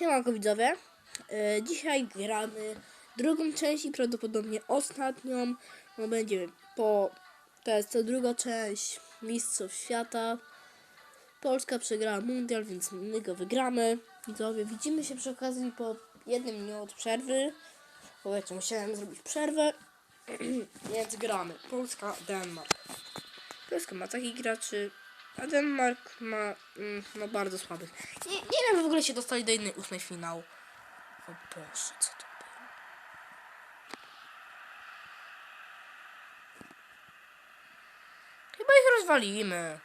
Siemanko widzowie. E, dzisiaj gramy drugą część i prawdopodobnie ostatnią. No będzie po... To jest to druga część Mistrzostw Świata. Polska przegrała mundial, więc my go wygramy. Widzowie, widzimy się przy okazji po jednym dniu od przerwy. Bo wiecie, musiałem zrobić przerwę. więc gramy. Polska, Denmark. Polska ma takich graczy, a Denmark ma mm, no bardzo słabych. Nie, nie wiem, w ogóle się dostali do jednej ósmej finału. O Boże, co to było? Chyba ich rozwalimy.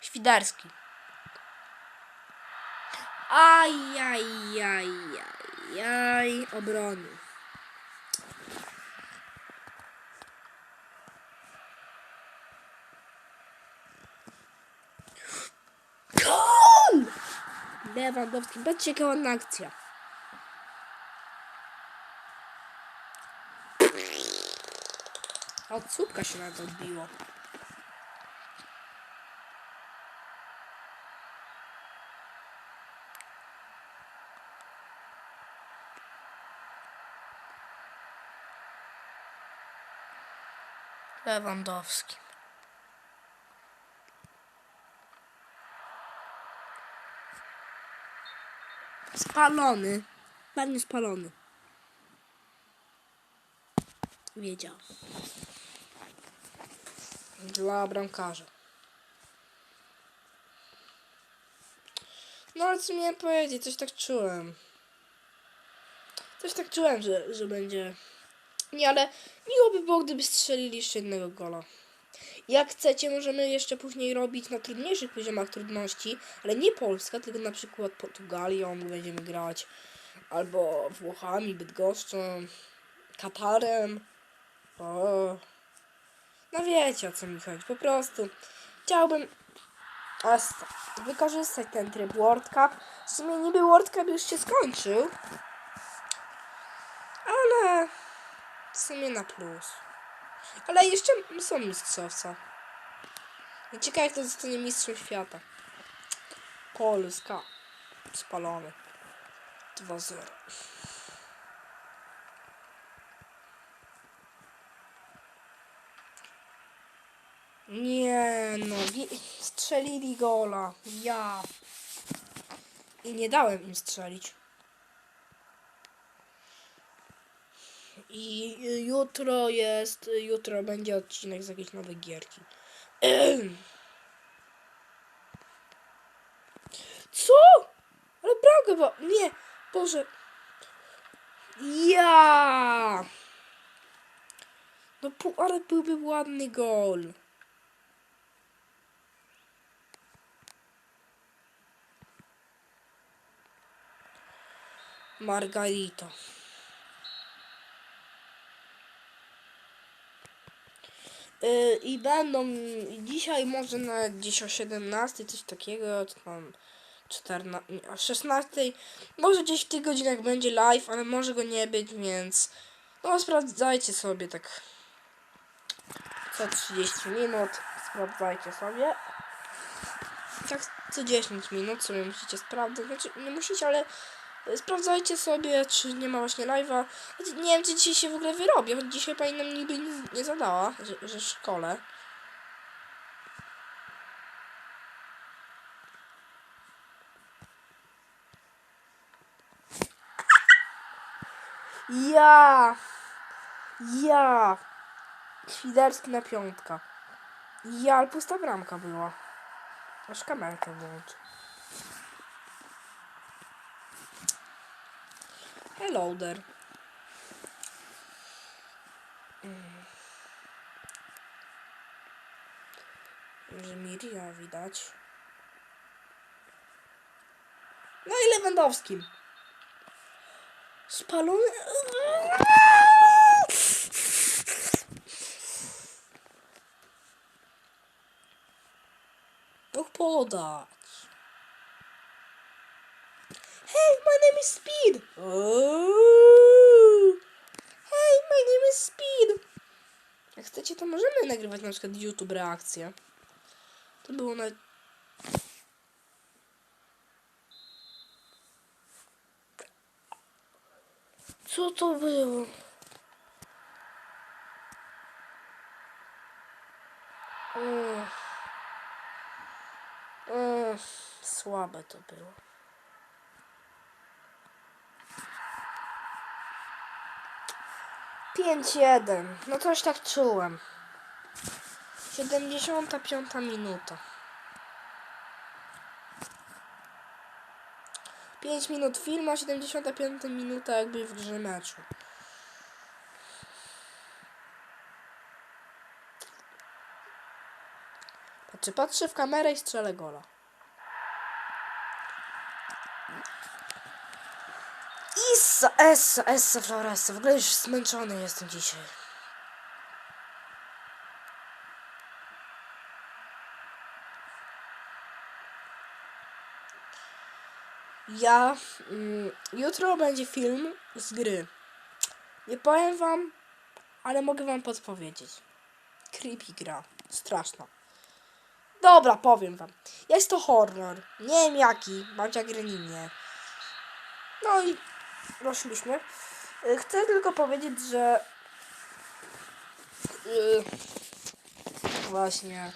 Świderski. Ajajajajaj. Obrony. Gol! Lewandowski, patrzcie jaka akcja. Od słupka się na to odbiło. Lewandowski. Spalony. Ładnie spalony. Wiedział. Dla bramkarza. No ale co miałem powiedzieć, coś tak czułem. Coś tak czułem, że, że będzie... Nie, ale miło by było, gdyby strzelili jeszcze jednego gola. Jak chcecie, możemy jeszcze później robić na trudniejszych poziomach trudności, ale nie Polska, tylko na przykład Portugalią będziemy grać, albo Włochami, Bydgoszczą, Katarem. O. No wiecie o co mi chodzi, po prostu chciałbym wykorzystać ten tryb World Cup. W sumie niby World Cup już się skończył, ale w sumie na plus. Ale jeszcze są mistrzowca. Ciekawe, kto zostanie mistrzem świata. Polska. Spalony. 2-0. Nie no, strzelili gola. Ja. I nie dałem im strzelić. I jutro jest, jutro będzie odcinek z jakiejś nowej gierki. Co? Ale bramkę, bo... Nie, Boże. Ja. No, ale byłby ładny gol. Margarito. Y, I będą dzisiaj może na gdzieś o 17 coś takiego, czy tam 14, nie, o 16. Może gdzieś w tych godzinach będzie live, ale może go nie być, więc no sprawdzajcie sobie tak co 30 minut. Sprawdzajcie sobie. Tak co 10 minut sobie musicie sprawdzać. Znaczy nie musicie, ale sprawdzajcie sobie, czy nie ma właśnie live'a. Choć Nie wiem, czy dzisiaj się w ogóle wyrobię, choć dzisiaj pani nam niby nie zadała, że, że w szkole. Ja! Ja! Świderski na piątka. Ja, ale pusta bramka była. Aż kamerkę włączę. Hello there. Że Miria widać. No i Lewandowskim. Spalony. Mógł podać. Hey, my name is Speed! Ooh. Hey, my name is Speed! Jak chcecie, to możemy nagrywać na przykład YouTube reakcję. To było na... Co to było? Uff. Uff. Słabe to było. Pięć jeden. No coś tak czułem. 75 minuta. 5 minut filmu, a 75 minuta jakby w grze meczu. Patrzę, patrzę w kamerę i strzelę gola. Issa, essa, essa, floressa. W ogóle już zmęczony jestem dzisiaj. Ja. Mm, jutro będzie film z gry. Nie powiem wam, ale mogę wam podpowiedzieć. Creepy gra. Straszna. Dobra, powiem wam. Jest to horror. Nie wiem jaki. Babcia Greninie. No i doszliśmy. Y, Chcę tylko powiedzieć, że y, właśnie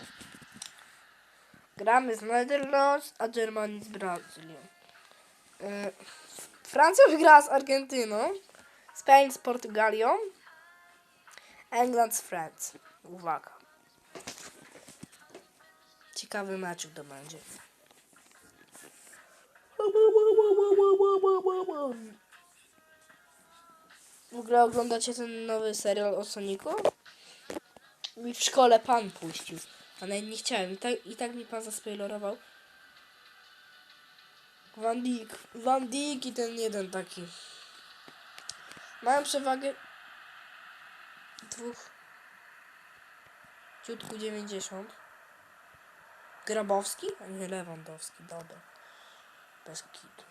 gramy z Netherlands, a Germany z Brazylią. Y, Francja wygrała z Argentyną, Spain z Portugalią, England z France. Uwaga. Ciekawy mecz to będzie. W ogóle oglądacie ten nowy serial o Soniku? Mi w szkole pan puścił, a nawet nie chciałem. I tak, i tak mi pan zaspoilerował. Van Dijk. Van Dijk i ten jeden taki. Mają przewagę dwóch. Ciutku 90. Grabowski? A nie Lewandowski, dobra. Bez kitu.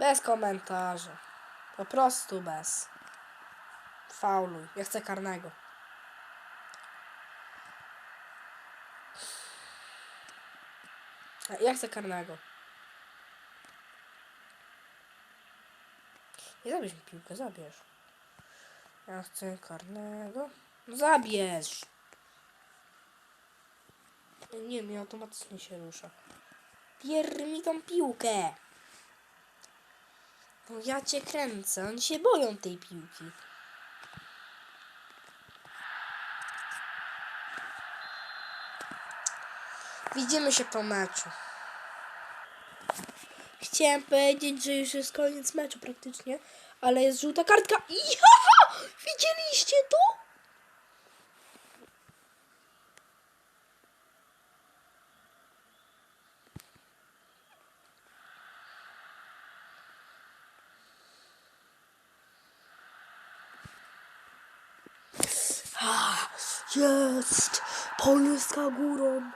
Bez komentarza. Po prostu bez. Fauluj. Ja chcę karnego. Ja chcę karnego. Nie zabierz mi piłkę, zabierz. Ja chcę karnego. No zabierz. Nie, mi automatycznie się rusza. Pier mi tą piłkę. Ja cię kręcę, oni się boją tej piłki. Widzimy się po meczu. Chciałem powiedzieć, że już jest koniec meczu praktycznie, ale jest żółta kartka. Jaha! Widzieliście to? Jest! Polska górą!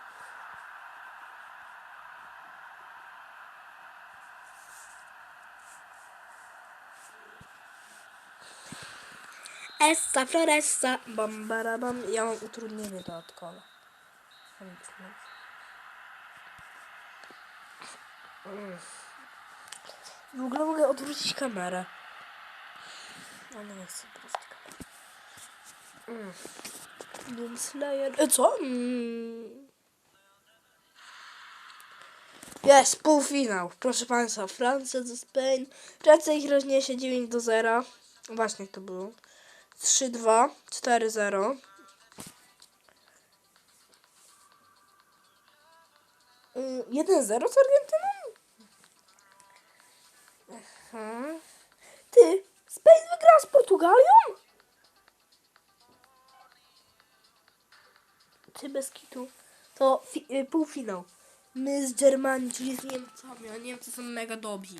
Essa floressa, bam, bara, bam. Ja mam utrudnienie dodatkowe. W ogóle mogę odwrócić kamerę. Ale nie chcę odwrócić kamery. Mm. Doom Slayer. E, co? Mm. Jest, półfinał. Proszę Państwa, Francja ze Spain. Francja ich rozniesie 9 do 0. Właśnie to było. 3-2, 4-0. Mm, 1-0 z Argentyną? Aha. Ty, Spain wygrała z Portugalią? Bez kitu. To fi- y, półfinał. My z Germanii, czyli z Niemcami, a Niemcy są mega dobrzy.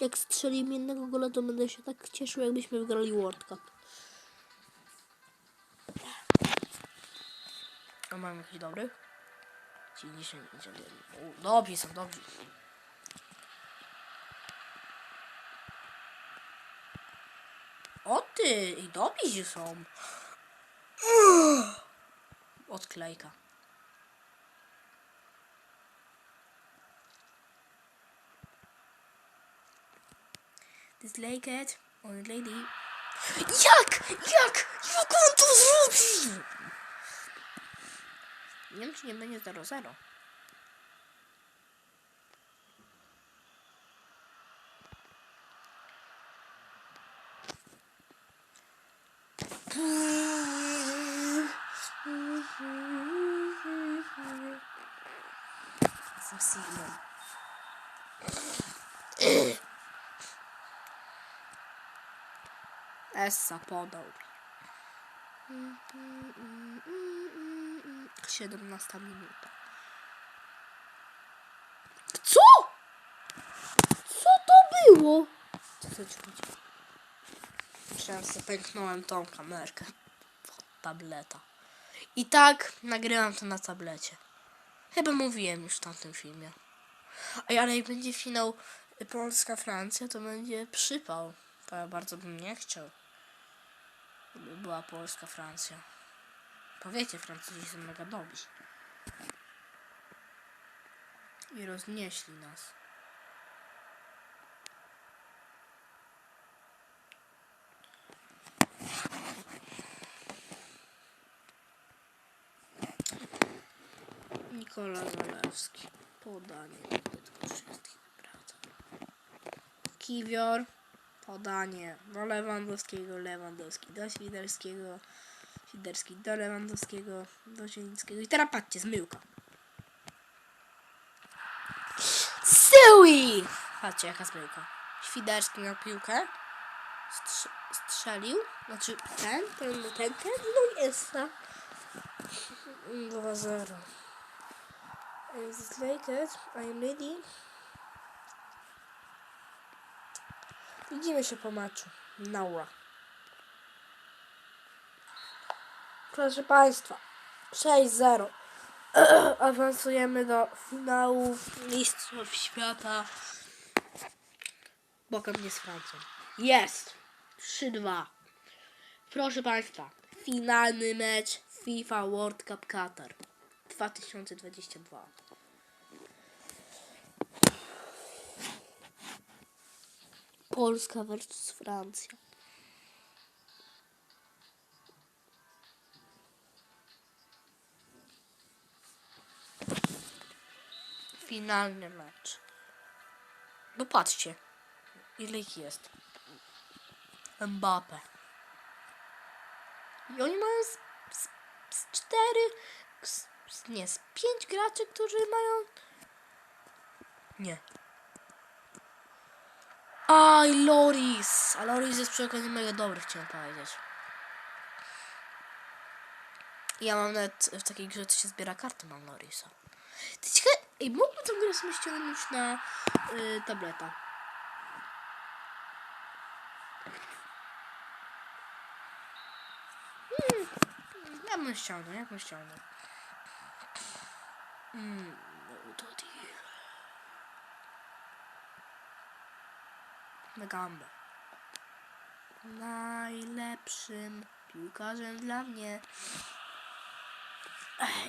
Jak strzelimy jednego gola, to będę się tak cieszył, jakbyśmy wygrali World Cup. mam jakiś dobry? 91. U, Dobrzy są, dobrzy. O ty, i dobrzy są. Odklejka. Dislike on lady. Jak? Jak? Jak on to zrobił? Nie wiem, czy nie będzie 0-0. Jestem Sigmą. Essa podał. 17 minuta. Co? Co to było? Co to ci? Myślałem, że pęknąłem tą kamerkę. Tableta. I tak nagrywam to na tablecie. Chyba mówiłem już w tamtym filmie. Ej, ale jak będzie finał Polska-Francja, to będzie przypał. To ja bardzo bym nie chciał. Gdyby była Polska-Francja. Powiecie, Francuzi są mega dobrzy. I roznieśli nas. Nikola Zalewski. Podanie. Tylko wszystkich. Kiwior. Podanie do Lewandowskiego, Lewandowski do Świderskiego, Świderski do Lewandowskiego, do Zielińskiego. I teraz patrzcie, zmyłka. Syły! Patrzcie, jaka zmyłka. Świderski miał piłkę, strz strzelił, znaczy ten, ten, ten, ten, no jest na 2-0. Is like it? I am ready. Widzimy się po meczu. Naura. Proszę Państwa, 6-0. Awansujemy do finału Mistrzostw Świata. Bokiem nie z Francją. Jest! 3-2. Proszę Państwa, finalny mecz FIFA World Cup Qatar 2022. Polska versus Francja. Finalny mecz. No patrzcie, ile ich jest. Mbappe. I oni mają z, z, z cztery, z, nie, z pięć graczy, którzy mają... Nie, Aj, Loris! A Loris jest przy okazji mega dobry, chciałem powiedzieć. Ja mam nawet w takiej grze, co się zbiera karty, mam Lorisa. Ty ciekawe, ej, mógłby tę grę sobie ściągnąć na y, tableta. Hmm, ja bym ściągnął, ja bym ściągnął. Mm, to deal. na gambę. Najlepszym piłkarzem dla mnie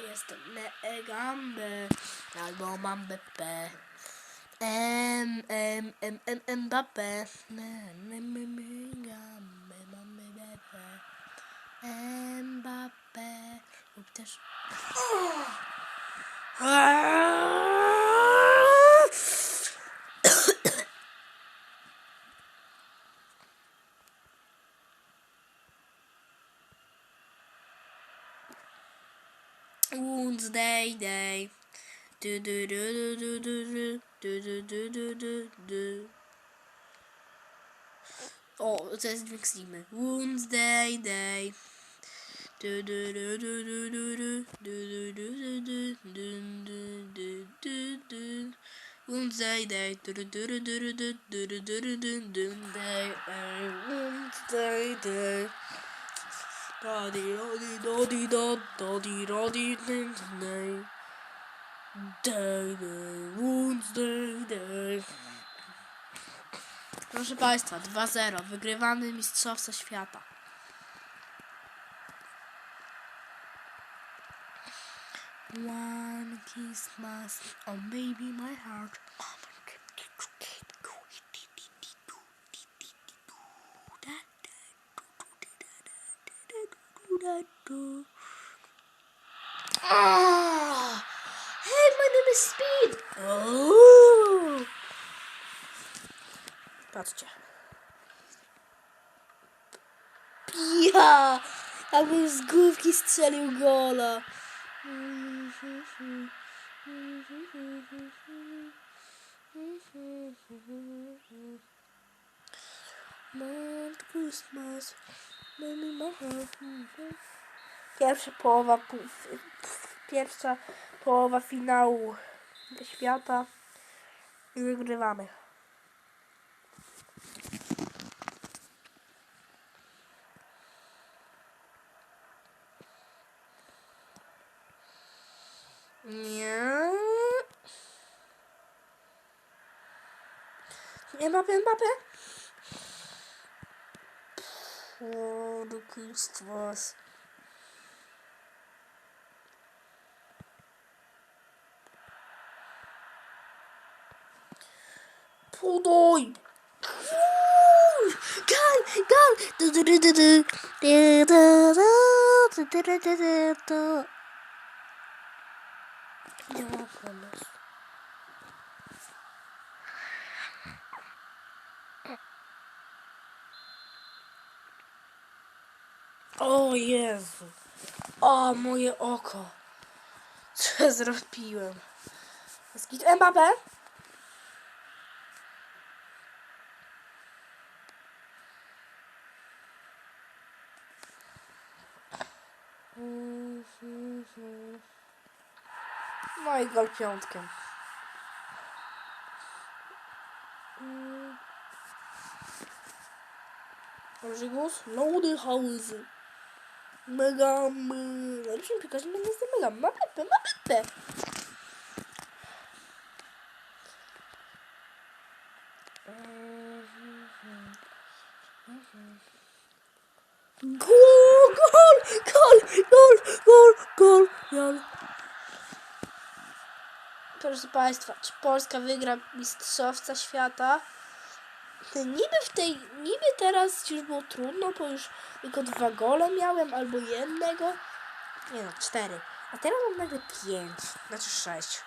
jestem Negambę albo mam BP. M, M, M, M, Mbappé. Gambę, mamy BP. Mbappé lub też... Wednesday day. Do do do do do do do do do do do do. O, to jest dźwięk Sigmy. Wednesday day. Und sei dei und sei dei Da di do di do di do do di do di din nei Dei dei Proszę Państwa, 2-0. Wygrywamy Mistrzostwo Świata. One kiss Christmas, oh baby, my heart. Ah! Hey, my name is Speed! Oh! Patrzcie. Ja! Jakbym z główki strzelił gola. Mad Christmas, baby heart. Pierwsza połowa, pierwsza połowa finału świata i wygrywamy. Nie. Mbappe Mbappe. Oh, du kriegst was. Budoy. Gel gel. Ne yapalım? O Jezu. O, moje oko. Co zrobiłem? Skit Mbappé? No i gol piątkiem. Rodrigus, Lody House. Mega, my... Najlepszym piłkarzem jest mega. Ma Pepe, ma Pepe. Gol, gol, gol, gol, gol, gol, gol. Proszę Państwa, czy Polska wygra Mistrzostwa Świata? Niby w tej, niby teraz już było trudno, bo już tylko dwa gole miałem, albo jednego. Nie no, cztery. A teraz mam nagle pięć, znaczy sześć.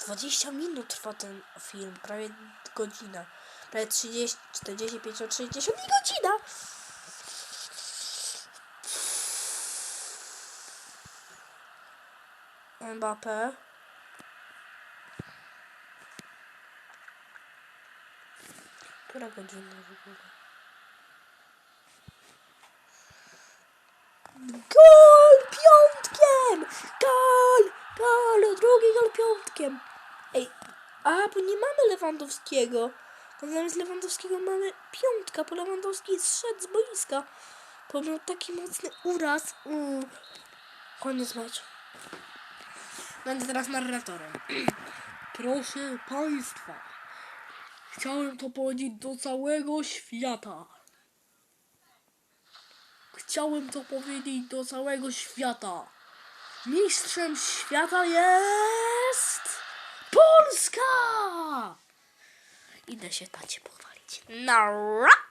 Dwadzieścia minut trwa ten film, prawie godzina. Prawie 30, 40, 50, 60 i godzina! Mbappé. Która godzina w ogóle? Gol piątkiem! Gol! Gol! Drugi gol piątkiem! Ej, a, bo nie mamy Lewandowskiego. To zamiast Lewandowskiego mamy piątka, bo Lewandowski zszedł z boiska. Bo miał taki mocny uraz. Mm. Koniec meczu. Będę teraz narratorem. Proszę Państwa, chciałem to powiedzieć do całego świata. Chciałem to powiedzieć do całego świata. Mistrzem świata jest Polska! Idę się tacie pochwalić. Nara!